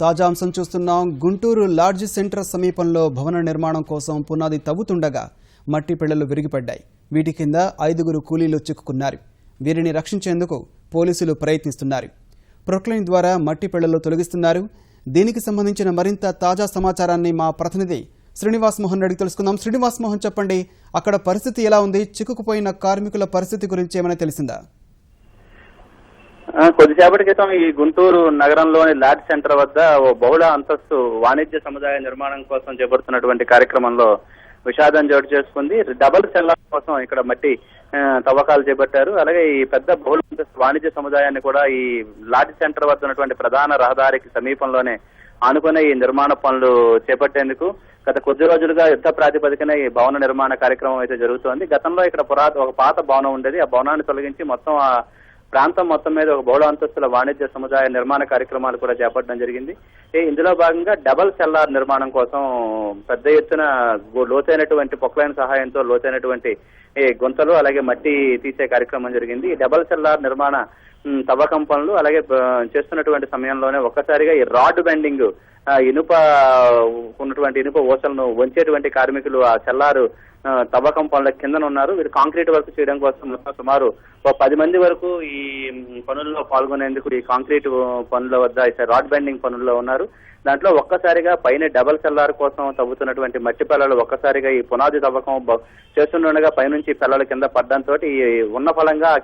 తాజా అంశం చూస్తున్నాం. గుంటూరు లాడ్జ్ సెంటర్ సమీపంలో భవన నిర్మాణం కోసం పునాది తవ్వుతుండగా మట్టి పిళ్ళలు విరిగిపడ్డాయి. వీటి కింద ఐదుగురు కూలీలు చిక్కుకున్నారు. వీరిని రక్షించేందుకు పోలీసులు ప్రయత్నిస్తున్నారు. ప్రొక్లైన్ ద్వారా మట్టి పిళ్ళలు తొలగిస్తున్నారు. దీనికి సంబంధించిన మరింత తాజా సమాచారాన్ని మా ప్రతినిధి శ్రీనివాస్ మోహన్ రెడ్డి తెలుసుకుందాం. శ్రీనివాస్ మోహన్ చెప్పండి అక్కడ పరిస్థితి ఎలా ఉంది? చిక్కుకుపోయిన కార్మికుల పరిస్థితి గురించి ఏమైనా తెలిసిందా? కొద్దిసేపటి క్రితం ఈ గుంటూరు నగరంలోని లాడ్జ్ సెంటర్ వద్ద ఓ బహుళ అంతస్తు వాణిజ్య సముదాయ నిర్మాణం కోసం చేపడుతున్నటువంటి కార్యక్రమంలో విషాదం చోటు చేసుకుంది. డబల్ సెల్ల కోసం ఇక్కడ మట్టి తవ్వకాలు చేపట్టారు. అలాగే ఈ పెద్ద బహుళ అంతస్తు వాణిజ్య సముదాయాన్ని కూడా ఈ లాడ్జ్ సెంటర్ వద్ద ఉన్నటువంటి ప్రధాన రహదారికి సమీపంలోనే ఆనుకునే ఈ నిర్మాణ పనులు చేపట్టేందుకు గత కొద్ది రోజులుగా యుద్ధ ప్రాతిపదికన ఈ భవన నిర్మాణ కార్యక్రమం అయితే జరుగుతోంది. గతంలో ఇక్కడ పురాత ఒక పాత భవనం ఉండేది. ఆ భవనాన్ని తొలగించి మొత్తం ఆ ప్రాంతం మొత్తం మీద ఒక బహుళ అంతస్తుల వాణిజ్య సముదాయ నిర్మాణ కార్యక్రమాలు కూడా చేపట్టడం జరిగింది. ఇందులో భాగంగా డబల్ సెల్లార్ నిర్మాణం కోసం పెద్ద ఎత్తున లోతైనటువంటి పొక్కలైన సహాయంతో లోతైనటువంటి గుంతలు అలాగే మట్టి తీసే కార్యక్రమం జరిగింది. ఈ డబల్ సెల్లార్ నిర్మాణ తవ్వకం పనులు అలాగే చేస్తున్నటువంటి సమయంలోనే ఒక్కసారిగా ఈ రాడ్ బెండింగ్ ఇనుప ఉన్నటువంటి ఇనుప ఓసలను వంచేటువంటి కార్మికులు ఆ సెల్లారు తవ్వకం పనుల కిందన ఉన్నారు. వీరు కాంక్రీట్ వర్క్ చేయడం కోసం మొత్తం సుమారు ఓ పది మంది వరకు ఈ పనుల్లో పాల్గొనేందుకు ఈ కాంక్రీట్ పనుల వద్ద రాడ్ బెండింగ్ పనుల్లో ఉన్నారు. దాంట్లో ఒక్కసారిగా పైన డబల్ సెల్లార్ కోసం తవ్వుతున్నటువంటి మట్టి పిల్లలు ఒక్కసారిగా ఈ పునాది తవ్వకం చేస్తుండగా పైనుంచి పిల్లల కింద పడ్డంతో ఈ ఉన్న ఫలంగా ఆ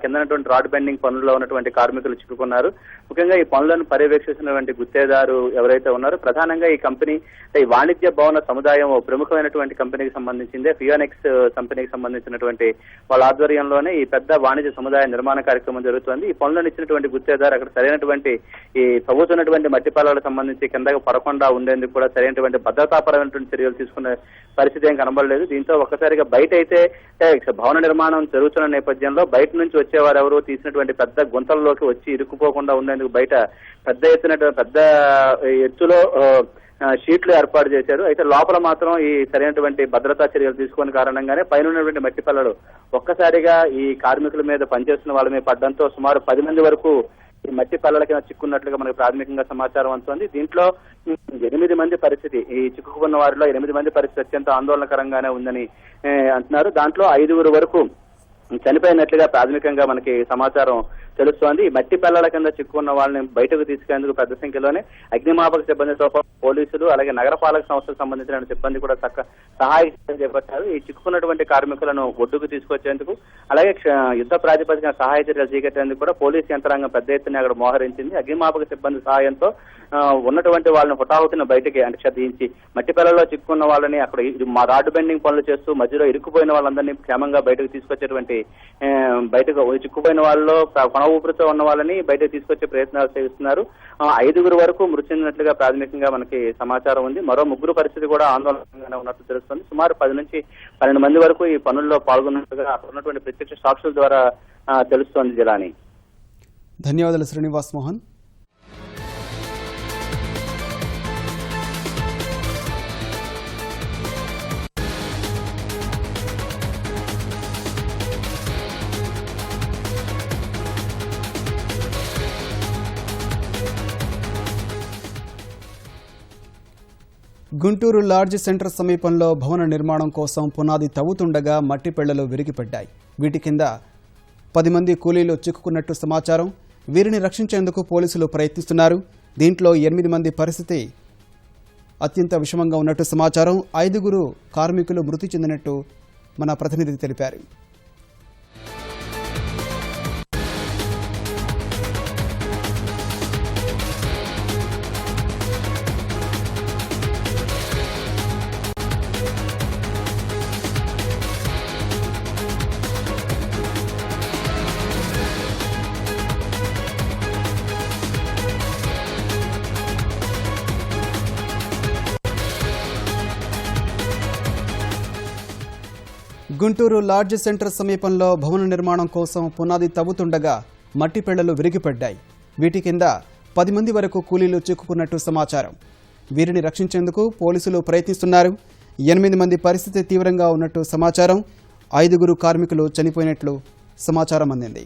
రాడ్ బెండింగ్ పనుల్లో ఉన్నటువంటి కార్మికులు చిక్కుకున్నారు. ముఖ్యంగా ఈ పనులను పర్యవేక్షిస్తున్నటువంటి గుత్తేదారు ఎవరైతే ఉన్నారో ప్రధానంగా ఈ కంపెనీ ఈ వాణిజ్య భవన సముదాయం ప్రముఖమైనటువంటి కంపెనీకి సంబంధించిందే. ఎలక్ట్రానిక్స్ uh, కంపెనీకి సంబంధించినటువంటి వాళ్ళ ఆధ్వర్యంలోనే ఈ పెద్ద వాణిజ్య సముదాయ నిర్మాణ కార్యక్రమం జరుగుతోంది. ఈ పనులను ఇచ్చినటువంటి గుత్తేదారు అక్కడ సరైనటువంటి ఈ తవ్వుతున్నటువంటి మట్టి పాలకు సంబంధించి కిందకు పడకుండా ఉండేందుకు కూడా సరైనటువంటి భద్రతాపరమైనటువంటి చర్యలు తీసుకునే పరిస్థితి ఏం కనబడలేదు. దీంతో ఒక్కసారిగా బయట అయితే భవన నిర్మాణం జరుగుతున్న నేపథ్యంలో బయట నుంచి వచ్చేవారు ఎవరు తీసినటువంటి పెద్ద గుంతల్లోకి వచ్చి ఇరుక్కుపోకుండా ఉండేందుకు బయట పెద్ద ఎత్తున పెద్ద ఎత్తులో షీట్లు ఏర్పాటు చేశారు. అయితే లోపల మాత్రం ఈ సరైనటువంటి భద్రతా చర్యలు తీసుకుని కారణంగానే పైన ఉన్నటువంటి మట్టి పిల్లలు ఒక్కసారిగా ఈ కార్మికుల మీద పనిచేస్తున్న వాళ్ళ మీద పడ్డంతో సుమారు పది మంది వరకు ఈ మట్టి పల్లల కింద చిక్కున్నట్లుగా మనకు ప్రాథమికంగా సమాచారం అందుతుంది. దీంట్లో ఎనిమిది మంది పరిస్థితి ఈ చిక్కుకున్న వారిలో ఎనిమిది మంది పరిస్థితి అత్యంత ఆందోళనకరంగానే ఉందని అంటున్నారు. దాంట్లో ఐదుగురు వరకు చనిపోయినట్లుగా ప్రాథమికంగా మనకి సమాచారం తెలుస్తోంది. ఈ మట్టి పిల్లల కింద చిక్కుకున్న వాళ్ళని బయటకు తీసుకెళ్ళేందుకు పెద్ద సంఖ్యలోనే అగ్నిమాపక సిబ్బందితో పాటు పోలీసులు అలాగే నగరపాలక సంస్థకు సంబంధించిన సిబ్బంది కూడా చక్క సహాయం చేపట్టారు. ఈ చిక్కుకున్నటువంటి కార్మికులను ఒడ్డుకు తీసుకొచ్చేందుకు అలాగే యుద్ధ ప్రాతిపదికన సహాయ చర్యలు చేకట్టేందుకు కూడా పోలీసు యంత్రాంగం పెద్ద ఎత్తున అక్కడ మోహరించింది. అగ్నిమాపక సిబ్బంది సహాయంతో ఉన్నటువంటి వాళ్ళని హుటాహుటిన బయటికి అంటే క్షదించి మట్టి పిల్లల్లో చిక్కుకున్న వాళ్ళని అక్కడ మా రాడ్ బెండింగ్ పనులు చేస్తూ మధ్యలో ఇరుక్కుపోయిన వాళ్ళందరినీ క్షేమంగా బయటకు తీసుకొచ్చేటువంటి బయటకు చిక్కుపోయిన వాళ్ళలో ఆ ఊపిరితో ఉన్న వాళ్ళని బయటకు తీసుకొచ్చే ప్రయత్నాలు చేస్తున్నారు ఐదుగురు వరకు మృతి చెందినట్లుగా ప్రాథమికంగా మనకి సమాచారం ఉంది. మరో ముగ్గురు పరిస్థితి కూడా ఆందోళనగానే ఉన్నట్లు తెలుస్తుంది. సుమారు పది నుంచి పన్నెండు మంది వరకు ఈ పనుల్లో పాల్గొన్నట్లుగా అక్కడ ఉన్నటువంటి ప్రత్యక్ష సాక్షుల ద్వారా తెలుస్తోంది జిలాని. ధన్యవాదాలు శ్రీనివాస్ మోహన్. గుంటూరు లార్జ్ సెంటర్ సమీపంలో భవన నిర్మాణం కోసం పునాది తవ్వుతుండగా మట్టి పెళ్ళలు విరిగిపడ్డాయి. వీటి కింద పది మంది కూలీలు చిక్కుకున్నట్టు సమాచారం. వీరిని రక్షించేందుకు పోలీసులు ప్రయత్నిస్తున్నారు. దీంట్లో ఎనిమిది మంది పరిస్థితి అత్యంత విషమంగా ఉన్నట్టు సమాచారం. ఐదుగురు కార్మికులు మృతి చెందినట్టు మన ప్రతినిధి తెలిపారు. గుంటూరు లార్జ్ సెంటర్ సమీపంలో భవన నిర్మాణం కోసం పునాది తవ్వుతుండగా మట్టి పెళ్ళలు విరిగిపడ్డాయి. వీటి కింద పది మంది వరకు కూలీలు చిక్కుకున్నట్టు సమాచారం. వీరిని రక్షించేందుకు పోలీసులు ప్రయత్నిస్తున్నారు. ఎనిమిది మంది పరిస్థితి తీవ్రంగా ఉన్నట్టు సమాచారం. ఐదుగురు కార్మికులు చనిపోయినట్లు సమాచారం అందింది.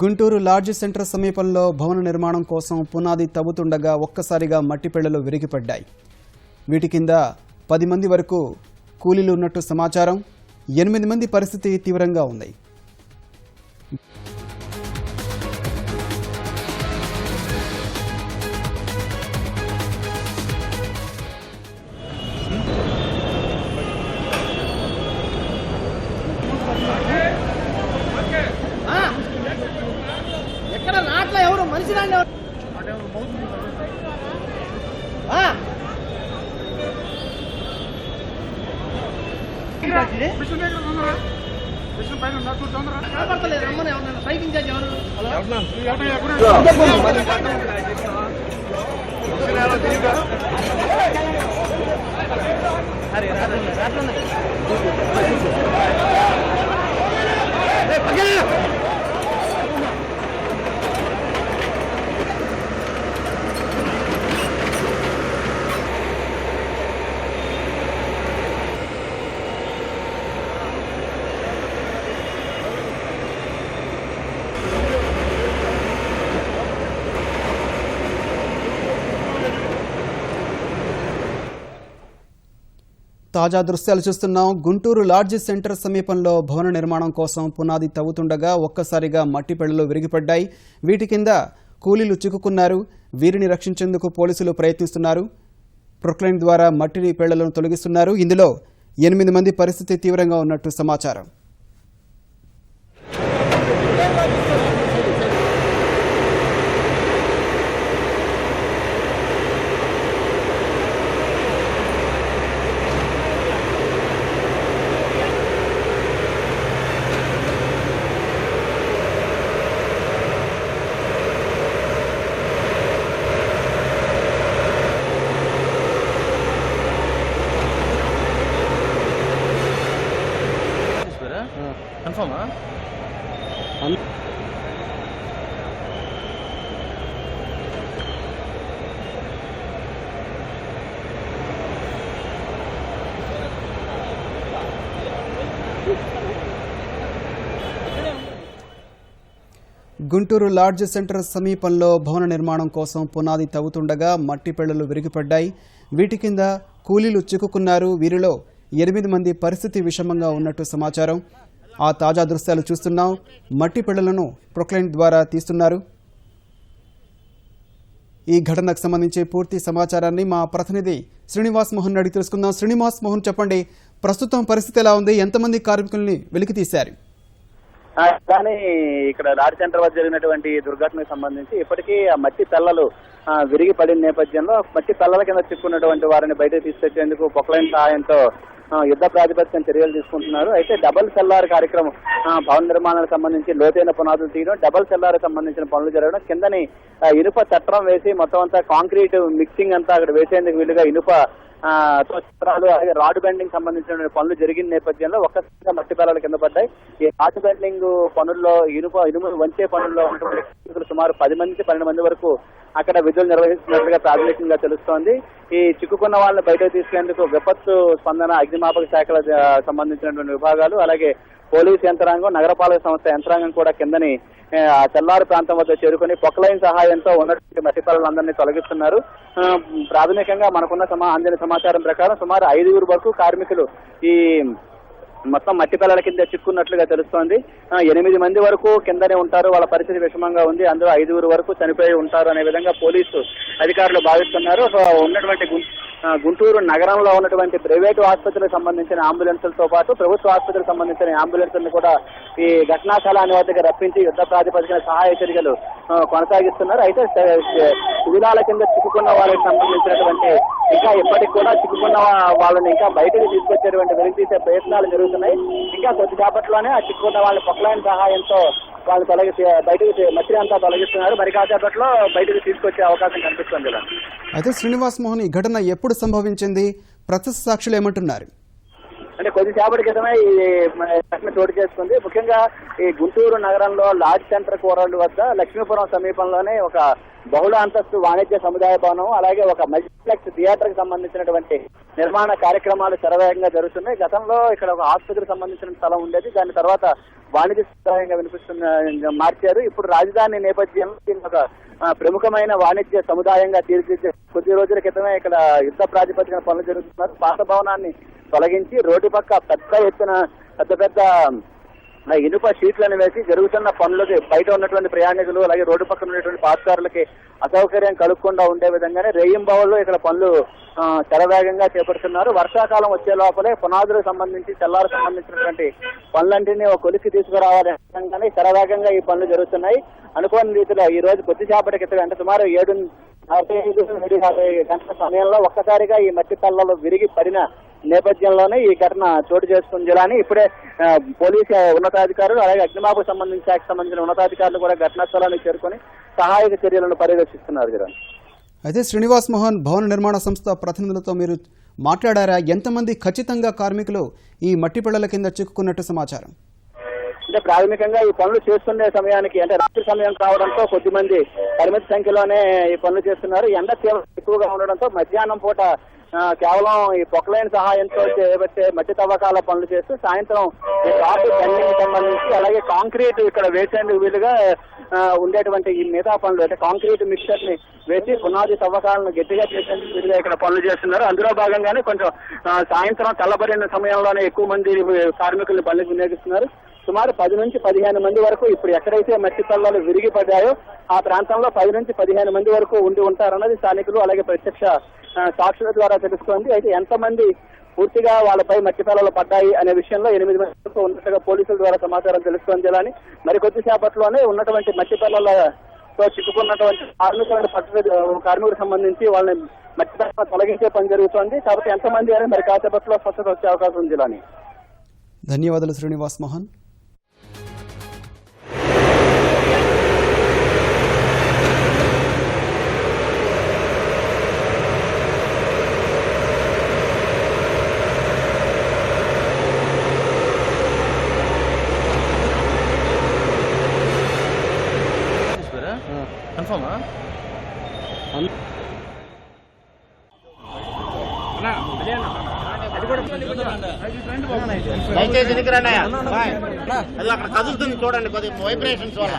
గుంటూరు లార్జ్ సెంటర్ సమీపంలో భవన నిర్మాణం కోసం పునాది తవ్వుతుండగా ఒక్కసారిగా మట్టిపెళ్ళలు విరిగిపడ్డాయి. వీటి కింద పది మంది వరకు కూలీలు ఉన్నట్టు సమాచారం ఎనిమిది మంది పరిస్థితి తీవ్రంగా ఉంది. ఎవరు మనిషి రాండి ఎవరు ఆ. కనపడతలేదు రమ్మని ఎవరన్నా. స్ట్రైక్ ఇన్ఛార్జ్ ఎవరు? అరే రాత్రి రాత్రి తాజా దృశ్యాలు చూస్తున్నాం. గుంటూరు లాడ్జ్ సెంటర్ సమీపంలో భవన నిర్మాణం కోసం పునాది తవ్వుతుండగా ఒక్కసారిగా మట్టి పెళ్ళలు విరిగిపడ్డాయి. వీటి కింద కూలీలు చిక్కుకున్నారు. వీరిని రక్షించేందుకు పోలీసులు ప్రయత్నిస్తున్నారు. ప్రొక్లైన్ ద్వారా మట్టిని పెళ్ళలను తొలగిస్తున్నారు. ఇందులో ఎనిమిది మంది పరిస్థితి తీవ్రంగా ఉన్నట్టు సమాచారం. గుంటూరు లాడ్జ్ సెంటర్ సమీపంలో భవన నిర్మాణం కోసం పునాది తవ్వుతుండగా మట్టి పెళ్ళలు విరిగిపడ్డాయి. వీటి కింద కూలీలు చిక్కుకున్నారు. వీరిలో ఎనిమిది మంది పరిస్థితి విషమంగా ఉన్నట్టు సమాచారం. ఆ తాజా దృశ్యాలు చూస్తున్నాం. మట్టి పెళ్ళలను ప్రొక్లైన్ ద్వారా తీస్తున్నారు. ఈ ఘటనకు సంబంధించి పూర్తి సమాచారాన్ని మా ప్రతినిధి శ్రీనివాస్ మోహన్ అడిగి తెలుసుకుందాం. శ్రీనివాస్ మోహన్ చెప్పండి ప్రస్తుతం పరిస్థితి ఎలా ఉంది? ఎంతమంది కార్మికుల్ని వెలికి తీశారు కానీ ఇక్కడ లాడ్ సెంటర్ వద్ద జరిగినటువంటి దుర్ఘటనకు సంబంధించి ఇప్పటికీ ఆ మట్టి తెల్లలు విరిగి పడిన నేపథ్యంలో మట్టి తెల్లల కింద చిక్కున్నటువంటి వారిని బయటకు తీసుకొచ్చేందుకు పొక్లైన్ సహాయంతో యుద్ధ ప్రాతిపదికన చర్యలు తీసుకుంటున్నారు. అయితే డబల్ సెల్లార్ కార్యక్రమం భవన నిర్మాణాలకు సంబంధించి లోతైన పునాదులు తీయడం డబల్ సెల్లార్ సంబంధించిన పనులు జరగడం కిందని ఇనుప చట్టం వేసి మొత్తం అంతా కాంక్రీట్ మిక్సింగ్ అంతా అక్కడ వేసేందుకు వీలుగా ఇనుప ఆ, చిత్రాలు అలాగే రాడ్ బెండింగ్ సంబంధించిన పనులు జరిగిన నేపథ్యంలో ఒక్కసారిగా మట్టి పేలాలు కింద పడ్డాయి. ఈ రాడ్ బెండింగ్ పనుల్లో ఇనుప ఇనుము వంచే పనుల్లో ఉన్నటువంటి సుమారు పది మంది నుంచి పన్నెండు మంది వరకు అక్కడ విధులు నిర్వహిస్తున్నట్లుగా ప్రాథమికంగా తెలుస్తోంది. ఈ చిక్కుకున్న వాళ్ళని బయటకు తీసుకెళ్ళేందుకు విపత్తు స్పందన అగ్నిమాపక శాఖల సంబంధించినటువంటి విభాగాలు అలాగే పోలీస్ యంత్రాంగం నగరపాలక సంస్థ యంత్రాంగం కూడా కిందని తెల్లారు ప్రాంతం వద్ద చేరుకుని పొక్లైన్ సహాయంతో ఉన్నటువంటి మట్టిపాలలందరినీ తొలగిస్తున్నారు. ప్రాథమికంగా మనకున్న సమా అందిన సమాచారం ప్రకారం సుమారు ఐదుగురు వరకు కార్మికులు ఈ మొత్తం మట్టి పిల్లల కింద చిక్కున్నట్లుగా తెలుస్తోంది. ఎనిమిది మంది వరకు కిందనే ఉంటారు వాళ్ళ పరిస్థితి విషమంగా ఉంది. అందులో ఐదుగురు వరకు చనిపోయి ఉంటారు అనే విధంగా పోలీసు అధికారులు భావిస్తున్నారు. సో ఉన్నటువంటి గుం- గుంటూరు నగరంలో ఉన్నటువంటి ప్రైవేటు ఆసుపత్రులకు సంబంధించిన అంబులెన్సులతో పాటు ప్రభుత్వ ఆసుపత్రికి సంబంధించిన అంబులెన్సులను కూడా ఈ ఘటనా స్థలాన్ని వద్దకు రప్పించి యుద్ధ ప్రాతిపదికన సహాయ చర్యలు కొనసాగిస్తున్నారు. అయితే శిబిరాల కింద చిక్కుకున్న వాళ్ళకి సంబంధించినటువంటి ఇంకా ఇప్పటికి కూడా చిక్కుకున్న వాళ్ళని ఇంకా బయటకు తీసుకొచ్చేటువంటి వెలికి తీసే ప్రయత్నాలు జరుగుతున్నాయి. ఇంకా కొద్దిసేపట్లోనే ఆ చిక్కుకున్న వాళ్ళ పొక్లైన్ సహాయంతో వాళ్ళు తొలగి బయటకు మట్టి అంతా తొలగిస్తున్నారు. మరి కాసేపట్లో బయటకు తీసుకొచ్చే అవకాశం కనిపిస్తుంది ఇలా అయితే శ్రీనివాస్ మోహన్ ఈ ఘటన ఎప్పుడు సంభవించింది? ప్రత్యక్ష సాక్షులు ఏమంటున్నారు? అంటే కొద్దిసేపటి క్రితమే ఈ ఘటన చోటు చేసుకుంది. ముఖ్యంగా ఈ గుంటూరు నగరంలో లార్జ్ సెంటర్ కూరళ్ళు వద్ద లక్ష్మీపురం సమీపంలోనే ఒక బహుళ అంతస్తు వాణిజ్య సముదాయ భవనం అలాగే ఒక మల్టీప్లెక్స్ థియేటర్కి సంబంధించినటువంటి నిర్మాణ కార్యక్రమాలు శరవేగంగా జరుగుతున్నాయి. గతంలో ఇక్కడ ఒక ఆసుపత్రికి సంబంధించిన స్థలం ఉండేది. దాని తర్వాత వాణిజ్య సముదాయంగా వినిపిస్తున్న మార్చారు. ఇప్పుడు రాజధాని నేపథ్యంలో దీన్ని ఒక ప్రముఖమైన వాణిజ్య సముదాయంగా తీర్చిదిద్దే కొద్ది రోజుల క్రితమే ఇక్కడ యుద్ధ ప్రాతిపదికన పనులు జరుగుతున్నారు. పాత భవనాన్ని తొలగించి రోడ్డు పక్క పెద్ద ఎత్తున పెద్ద పెద్ద ఇనుప షీట్లను వేసి జరుగుతున్న పనులకి బయట ఉన్నటువంటి ప్రయాణికులు అలాగే రోడ్డు పక్కన ఉన్నటువంటి పాతకారులకి అసౌకర్యం కలుగకుండా ఉండే విధంగానే రేయింబావుల్లో ఇక్కడ పనులు చరవేగంగా శరవేగంగా చేపడుతున్నారు. వర్షాకాలం వచ్చే లోపలే పునాదులకు సంబంధించి తెల్లారు సంబంధించినటువంటి పనులన్నింటినీ ఒక కొలికి తీసుకురావాలనే విధంగానే శరవేగంగా ఈ పనులు జరుగుతున్నాయి. అనుకోని రీతిలో ఈ రోజు కొద్దిసేపటి క్రితం అంటే సుమారు ఏడు నలభై ఐదు నుండి యాభై గంటల సమయంలో ఒక్కసారిగా ఈ మట్టి పళ్ళలో విరిగి పడిన నేపథ్యంలోనే ఈ ఘటన చోటు చేసుకుంది. జిల్లాని ఇప్పుడే పోలీసు ఉన్నతాధికారులు అలాగే అగ్నిమాపకు సంబంధించి శాఖకు సంబంధించిన ఉన్నతాధికారులు కూడా ఘటనా స్థలానికి చేరుకొని సహాయక చర్యలను పర్యవేక్షిస్తున్నారు జిల్లా అయితే శ్రీనివాస్ మోహన్ భవన నిర్మాణ సంస్థ ప్రతినిధులతో మీరు మాట్లాడారా? ఎంతమంది ఖచ్చితంగా కార్మికులు ఈ మట్టి పిల్లల కింద చిక్కుకున్నట్టు సమాచారం? అంటే ప్రాథమికంగా ఈ పనులు చేస్తున్న సమయానికి అంటే రాత్రి సమయం కావడంతో కొద్ది మంది పరిమిత సంఖ్యలోనే ఈ పనులు చేస్తున్నారు. ఎండ తీవ్ర ఎక్కువగా ఉండడంతో మధ్యాహ్నం పూట కేవలం ఈ పొక్లైన్ సహాయంతో చేపట్టే మట్టి తవ్వకాల పనులు చేస్తూ సాయంత్రం ఈ రాటు బెండింగ్ సంబంధించి అలాగే కాంక్రీట్ ఇక్కడ వేసేందుకు వీలుగా ఉండేటువంటి ఈ మిగతా పనులు అంటే కాంక్రీట్ మిక్చర్ని వేసి పునాది తవ్వకాలను గట్టిగా చేసేందుకు వీలుగా ఇక్కడ పనులు చేస్తున్నారు. అందులో భాగంగానే కొంచెం సాయంత్రం తెల్లబడిన సమయంలోనే ఎక్కువ మంది కార్మికుల్ని పనులకు వినియోగిస్తున్నారు సుమారు పది నుంచి పదిహేను మంది వరకు ఇప్పుడు ఎక్కడైతే మట్టి పల్లాలు విరిగి పడ్డాయో ఆ ప్రాంతంలో పది నుంచి పదిహేను మంది వరకు ఉండి ఉంటారన్నది స్థానికులు అలాగే ప్రత్యక్ష సాక్షుల ద్వారా తెలుస్తోంది. అయితే ఎంతమంది పూర్తిగా వాళ్ళపై మట్టి పడ్డాయి అనే విషయంలో ఎనిమిది మంది ఉన్నట్టుగా పోలీసుల ద్వారా సమాచారం తెలుస్తోంది అని మరి కొద్దిసేపట్లోనే ఉన్నటువంటి మట్టి చిక్కుకున్నటువంటి కార్మికులను పట్టు కార్మికులకు సంబంధించి వాళ్ళని మట్టి తొలగించే పని జరుగుతోంది. కాబట్టి ఎంతమంది అని మరి కాసేపట్లో స్వచ్ఛత వచ్చే అవకాశం ఉంది జిల్లాని ధన్యవాదాలు శ్రీనివాస్ మోహన్. దయచేసి ఎందుకు అది అక్కడ కదులుతుంది చూడండి కొద్దిగా వైబ్రేషన్స్ వల్ల.